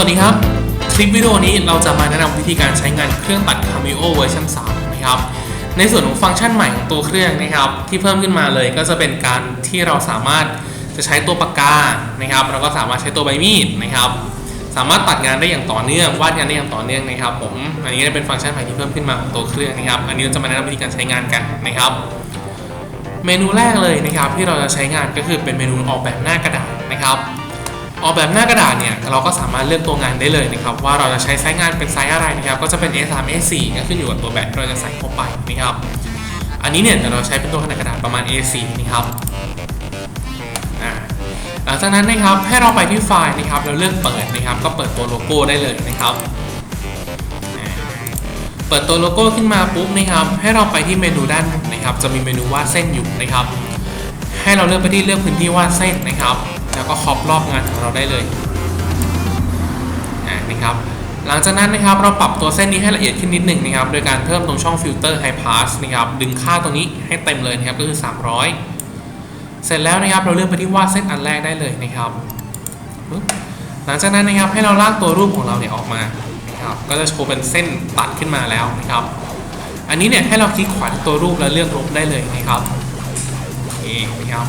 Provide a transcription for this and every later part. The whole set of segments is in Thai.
วัสดีครับ คลิปวิดีโอนี้เราจะมาแนะนำวิธีการใช้งานเครื่องตัด Cameo เวอร์ชัน3นะครับในส่วนของฟังก์ชันใหม่ของตัวเครื่องนะครับ ที่เพิ่มขึ้นมาเลยก็จะเป็นการที่เราสามารถจะใช้ตัวปากกานะครับแล้วก็สามารถใช้ตัวใบมีดนะครับ สามารถตัดงานได้อย่างต่อเนื่องวาดงานได้อย่างต่อเนื่องนะครับ ผมอันนี้เป็นฟังก์ชันใหม่ที่เพิ่มขึ้นมาของตัวเครื่องนะครับ อันนี้เราจะมาแนะนำวิธีการใช้งานกันนะครับ เมนูแรกเลยนะครับที่เราจะใช้งานก็คือเป็นเมนูออกแบบหน้ากระดาษนะครับ ออกแบบหน้ากระดาษเนี่ยเราก็สามารถเลือกตัวงานได้เลยนะครับว่าเราจะใช้ไซส์งานเป็นไซส์อะไรนะครับก็จะเป็น A3 A4 ก็ขึ้นอยู่กับตัวแบบที่เราจะใส่เข้าไปนะครับอันนี้เนี่ยเราใช้เป็นตัวขนาดกระดาษประมาณ A4 นะครับหลังจากนั้นนะครับให้เราไปที่ไฟล์นะครับเราเลือกเปิดนะครับ ก็เปิดตัวโลโก้ได้เลยนะครับ เปิดตัวโลโก้ขึ้นมาปุ๊บนะครับ ให้เราไปที่เมนูด้านบนนะครับ จะมีเมนูวาดเส้นอยู่นะครับ ให้เราเลือกไปที่เลือกพื้นที่วาดเส้นนะครับ แล้วก็ครอบรอบงานของเราได้เลยอ่านะครับหลังจากนั้นนะครับเราปรับตัวเส้นนี้ให้ละเอียดขึ้นนิดหนึ่งนะครับโดยการเพิ่มตรงช่องฟิลเตอร์ High Pass นะครับดึงค่าตรงนี้ให้เต็มเลยนะครับก็คือ 300 เสร็จแล้วนะครับเราเลือกไปที่วาดเส้นอันแรกได้เลยนะครับหลังจากนั้นนะครับให้เราลากตัวรูปของเราเนี่ยออกมานะครับก็จะโชว์เป็นเส้นตัดขึ้นมาแล้วนะครับ อันนี้เนี่ยให้เราคลิกขวาตัวรูปแล้วเลือกลบได้เลยนะครับโอเคนะครับ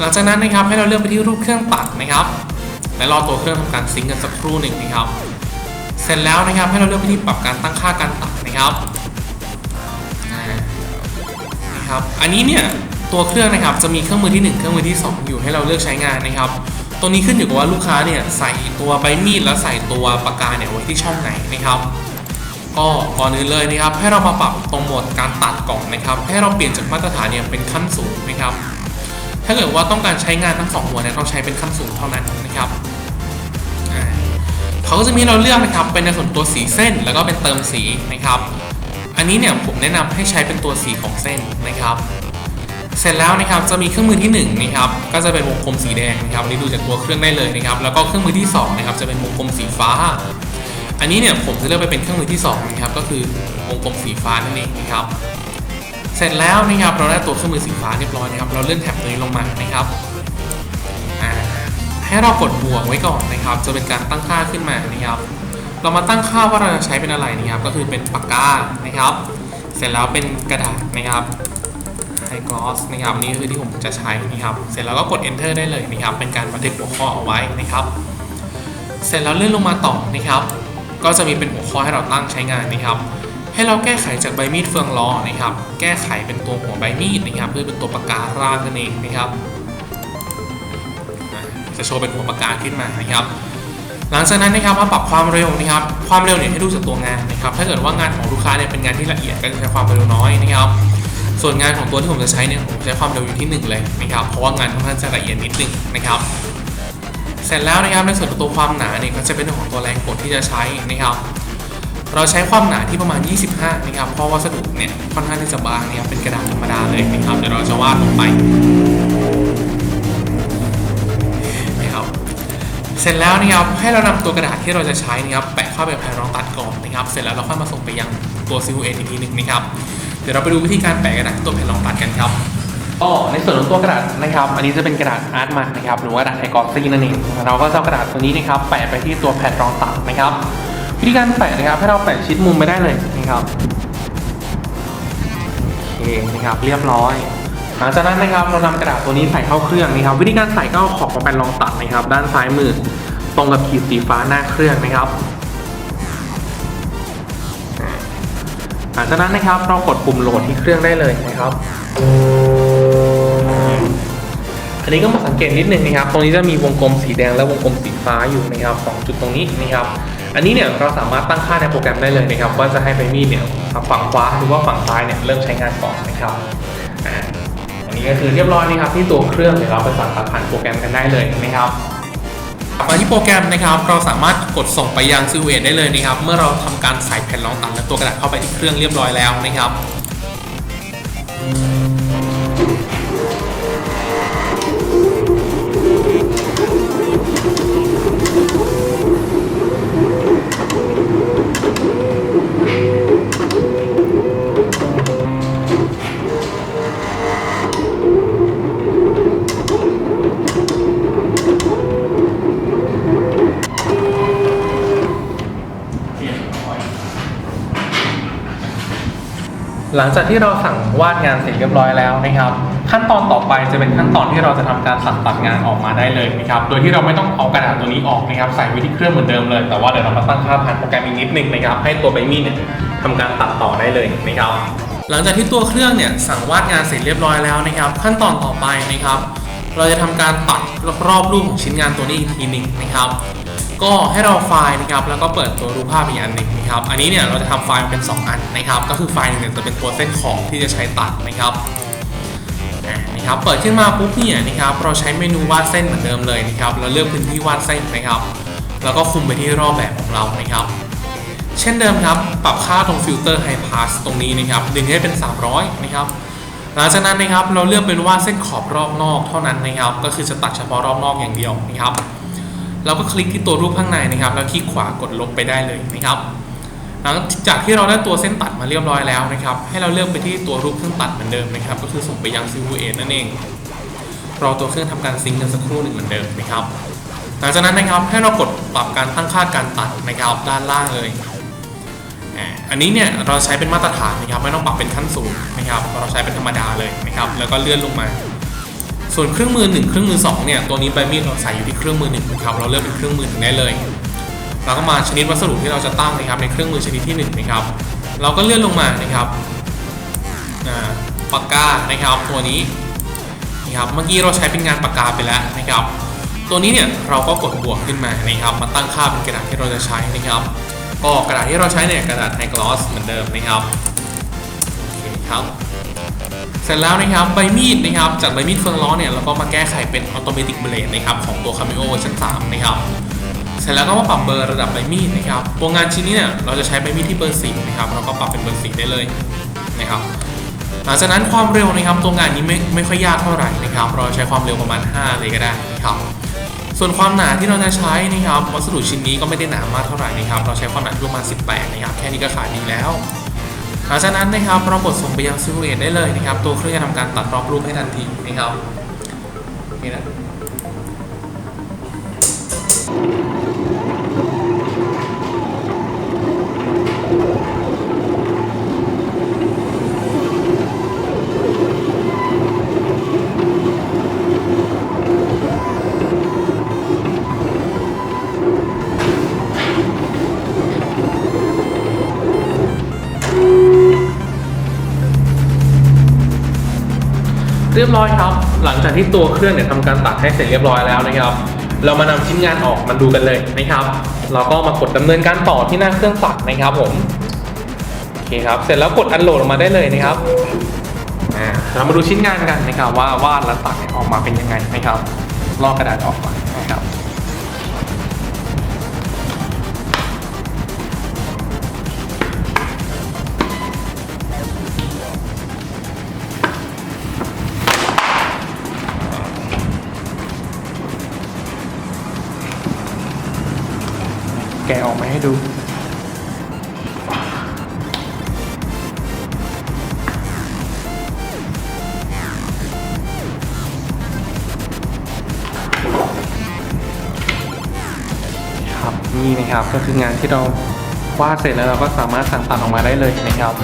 หลังจากนั้นนะครับให้เราเลือกไปที่รูปเครื่องตัดนะครับ และรอตัวเครื่องทำการซิงกันสักครู่หนึ่งนะครับ เสร็จแล้วนะครับให้เราเลือกไปที่ปรับการตั้งค่าการตัดนะครับนะครับ อันนี้เนี่ยตัวเครื่องนะครับจะมีเครื่องมือที่ 1 เครื่องมือที่ 2 อยู่ให้เราเลือกใช้งานนะครับ ตัวนี้ขึ้นอยู่กับว่าลูกค้าเนี่ยใส่ตัวใบมีดแล้วใส่ตัวปากกาเนี่ยไว้ที่ช่องไหนนะครับ ก็ก่อนอื่นเลยนะครับ ให้เรามาปรับตรงโหมดการตัดก่อนนะครับ ให้เราเปลี่ยนจากมาตรฐานเนี่ยเป็นขั้นสูงนะครับ ถ้าเกิดว่าต้องการใช้งานทั้งสองหัวเนี่ยต้องใช้เป็นขั้นสูงเท่านั้นนะครับเขาก็จะมีเราเลือกนะครับเป็นในส่วนตัวสีเส้นแล้วก็เป็นเติมสีนะครับ อันนี้เนี่ยผมแนะนำให้ใช้เป็นตัวสีของเส้นนะครับ เสร็จแล้วนะครับจะมีเครื่องมือที่1นะครับก็จะเป็นวงกลมสีแดงนะครับนนี่ดูจากตัวเครื่องได้เลยนะครับ แล้วก็เครื่องมือที่2นะครับจะเป็นวงกลมสีฟ้า อันนี้เนี่ยผมจะเลือกไปเป็นเครื่องมือที่2นะครับก็คือวงกลมสีฟ้านั่นเองนะครับ เสร็จแล้วนะครับเราได้ตัวเครื่องมือสีฟ้าเรียบร้อยนะครับ เราเลื่อนแท็บตัวนี้ลงมานะครับให้เรากดบวกไว้ก่อนนะครับ จะเป็นการตั้งค่าขึ้นมานะครับ เรามาตั้งค่าว่าเราจะใช้เป็นอะไรนะครับ ก็คือเป็นปากกานะครับ เสร็จแล้วเป็นกระดาษนะครับไฮกลอสนะครับนี่คือที่ผมจะใช้นะครับ เสร็จแล้วก็กด enter ได้เลยนะครับ เป็นการบันทึกหัวข้อเอาไว้นะครับ เสร็จแล้วเลื่อนลงมาต่อนะครับ ก็จะมีเป็นหัวข้อให้เราตั้งใช้งานนะครับ ให้เราแก้ไขจากใบมีดเฟืองล้อนะครับ แก้ไขเป็นตัวหัวใบมีดนะครับ เพื่อเป็นตัวปากการ่างนั่นเองนะครับ จะโชว์เป็นหัวปากกาขึ้นมานะครับ หลังจากนั้นนะครับมาปรับความเร็วนะครับ ความเร็วเนี่ยให้ดูจากตัวงานนะครับ ถ้าเกิดว่างานของลูกค้าเนี่ยเป็นงานที่ละเอียดก็จะใช้ความเร็วน้อยนะครับ ส่วนงานของตัวที่ผมจะใช้เนี่ยผมใช้ความเร็วอยู่ที่ 1 เลยนะครับ เพราะว่างานค่อนข้างจะละเอียดนิดนึงนะครับเสร็จแล้วนะครับในส่วนของตัวความหนาเนี่ยก็จะเป็นเรื่องของตัวแรงกดที่จะใช้นะครับ เราใช้ความหนาที่ประมาณ 25 นะครับ เพราะวัสดุเนี่ยค่อนข้างที่จะบางนะครับเป็นกระดาษธรรมดาเลยนะครับเดี๋ยวเราจะวาดลงไปนะครับเสร็จแล้วนะครับให้เรานำตัวกระดาษที่เราจะใช้นะครับแปะเข้าไปแผ่นรองตัดก่อนนะครับ เสร็จแล้วเราค่อยมาส่งไปยังตัวซิลเอทีทีหนึ่งนะครับเดี๋ยวเราไปดูวิธีการแปะกระดาษตัวแผ่นรองตัดกันครับก็ในส่วนของตัวกระดาษนะครับ อันนี้จะเป็นกระดาษอาร์ตมานะครับหรือว่ากระดาษไฮกอซี่นั่นเองเราก็จะกระดาษตัวนี้นะครับแปะไปที่ตัวแผ่นรองตัดนะครับ วิธีการแปะนะครับให้เราแปะชิดมุมไปได้เลยนะครับโอเคนะครับเรียบร้อย หลังจากนั้นนะครับเรานำกระดาษตัวนี้ใส่เข้าเครื่องนะครับ วิธีการใส่ก็เอาขอบมาเป็นรองตัดนะครับ ด้านซ้ายมือตรงกับขีดสีฟ้าหน้าเครื่องนะครับหลังจากนั้นนะครับเรากดปุ่มโหลดที่เครื่องได้เลยนะครับอันนี้ก็มาสังเกตนิดนึงนะครับ ตรงนี้จะมีวงกลมสีแดงและวงกลมสีฟ้าอยู่นะครับสองจุดตรงนี้นะครับ อันนี้เนี่ยเราสามารถตั้งค่าในโปรแกรมได้เลยนะครับว่าจะให้ใบมีดเนี่ยฝั่งขวาหรือว่าฝั่งซ้ายเนี่ยเริ่มใช้งานก่อนนะครับอันนี้ก็คือเรียบร้อยนะครับที่ตัวเครื่องเดี๋ยเราไปสั่งผ่านโปรแกรมกันได้เลยนะครับกลับมาที่โปรแกรมนะครับ เราสามารถกดส่งไปยังซิลเวตได้เลยนะครับ เมื่อเราทำการใส่แผ่นรองตัดและตัวกระดาษเข้าไปที่เครื่องเรียบร้อยแล้วนะครับ หลังจากที่เราสั่งวาดงานเสร็จเรียบร้อยแล้วนะครับ ขั้นตอนต่อไปจะเป็นขั้นตอนที่เราจะทำการสั่งตัดงานออกมาได้เลยนะครับ โดยที่เราไม่ต้องเอากระดาษตัวนี้ออกนะครับ ใส่ไว้ที่เครื่องเหมือนเดิมเลย แต่ว่าเดี๋ยวเรามาตั้งค่าผ่านโปรแกรมอีกนิดนึงนะครับ ให้ตัวใบมีดเนี่ยทำการตัดต่อได้เลยนะครับ หลังจากที่ตัวเครื่องเนี่ยสั่งวาดงานเสร็จเรียบร้อยแล้วนะครับ ขั้นตอนต่อไปนะครับ เราจะทำการตัดรอบรูปของชิ้นงานตัวนี้อีกทีหนึ่งนะครับ ก็ให้เราไฟล์นะครับแล้วก็เปิดตัวรูปภาพอีกอันหนึ่งนะครับอันนี้เนี่ยเราจะทำไฟล์เป็น 2 อันนะครับ ก็คือไฟล์หนึงเนี่ยจะเป็นตัวเส้นขอบที่จะใช้ตัดนะครับอะนะครับเปิดขึ้นมาปุ๊บเนี่ยนะครับเราใช้เมนูวาดเส้นเหมือนเดิมเลยนะครับเราเลือกพื้นที่วาดเส้นนะครับ แล้วก็คุมไปที่รอบแบบของเรานะครับ เช่นเดิมครับปรับค่าตรงฟิลเตอร์ไฮพาสตรงนี้นะครับดึงให้เป็น 300 นะครับ หลังจากนั้นนะครับเราเลือกเป็นว่าเส้นขอบรอบนอกเท่านั้นนะครับ ก็คือจะตัดเฉพาะรอบนอกอย่างเดียวนะครับ เราก็คลิกที่ตัวรูปข้างในนะครับ แล้วคลิกขวากดลบไปได้เลยนะครับ หลังจากที่เราได้ตัวเส้นตัดมาเรียบร้อยแล้วนะครับ ให้เราเลือกไปที่ตัวรูปเครื่องตัดเหมือนเดิมนะครับ ก็คือส่งไปยัง Silhouette นั่นเองรอตัวเครื่องทำการซิงค์กันสักครู่หนึ่งเหมือนเดิมนะครับ หลังจากนั้นนะครับให้เรากดปรับการตั้งค่าการตัดนะครับด้านล่างเลย อันนี้เนี่ยเราใช้เป็นมาตรฐานนะครับไม่ต้องปรับเป็นขั้นสูงนะครับเราใช้เป็นธรรมดาเลยนะครับแล้วก็เลื่อนลงมา ส่วนเครื่องมือหนึ่งเครื่องมือสองเนี่ยตัวนี้ใบมีดเราใส่อยู่ที่เครื่องมือหนึ่งนะครับเราเลือกเป็นเครื่องมือหนึ่งได้เลยเราก็มาชนิดวัสดุที่เราจะตั้งนะครับในเครื่องมือชนิดที่หนึ่งนะครับเราก็เลื่อนลงมานะครับปากกานะครับตัวนี้นะครับเมื่อกี้เราใช้เป็นงานปากกาไปแล้วนะครับ ตัวนี้เนี่ยเราก็กดบวกขึ้นมานะครับมาตั้งค่าเป็นกระดาษที่เราจะใช้นะครับ ก็กระดาษที่เราใช้เนี่ยกระดาษไฮกลอสเหมือนเดิมนะครับโอเคครับ เสร็จแล้วนะครับใบมีดนะครับจากใบมีดเฟืองล้อเนี่ยเราก็มาแก้ไขเป็นออโตเมติกเบลดนะครับของตัว Cameo เวอชั้น3นะครับเสร็จแล้วก็มาปรับเบอร์ระดับใบมีดนะครับตัวงานชิ้นนี้เนี่ยเราจะใช้ใบมีดที่เบอร์4นะครับเราก็ปรับเป็นเบอร์4ได้เลยนะครับหลังจากนั้นความเร็วนะครับตัวงานนี้ไม่ไม่ค่อยยากเท่าไหร่นะครับ เราใช้ความเร็วประมาณ 5 เลยก็ได้นะครับ ส่วนความหนาที่เราจะใช้นะครับวัสดุชิ้นนี้ก็ไม่ได้หนามากเท่าไหร่นะครับเราใช้ความหนาประมาณ 18 นะครับแค่นี้ก็ขายดีแล้วหลังจากนั้นนะครับเรากดส่งไปยังซิลูเอตได้เลยนะครับตัวเครื่องจะทำการตัดรอบรูปให้ทันทีนะครับนี่นะ รียบร้อยครับ หลังจากที่ตัวเครื่องเนี่ยทำการตัดให้เสร็จเรียบร้อยแล้วนะครับ เรามานำชิ้นงานออกมาดูกันเลยนะครับ เราก็มากดดำเนินการต่อที่หน้าเครื่องตัดนะครับผมโอเคครับ เสร็จแล้วกดอันโหลดออกมาได้เลยนะครับเรามาดูชิ้นงานกันนะครับว่าวาดและตัดออกมาเป็นยังไงนะครับลอกกระดาษออกก่อน ดู ครับนี่นะครับก็คืองานที่เราวาดเสร็จแล้วเราก็สามารถสั่งตัดออกมาได้เลยนะครับ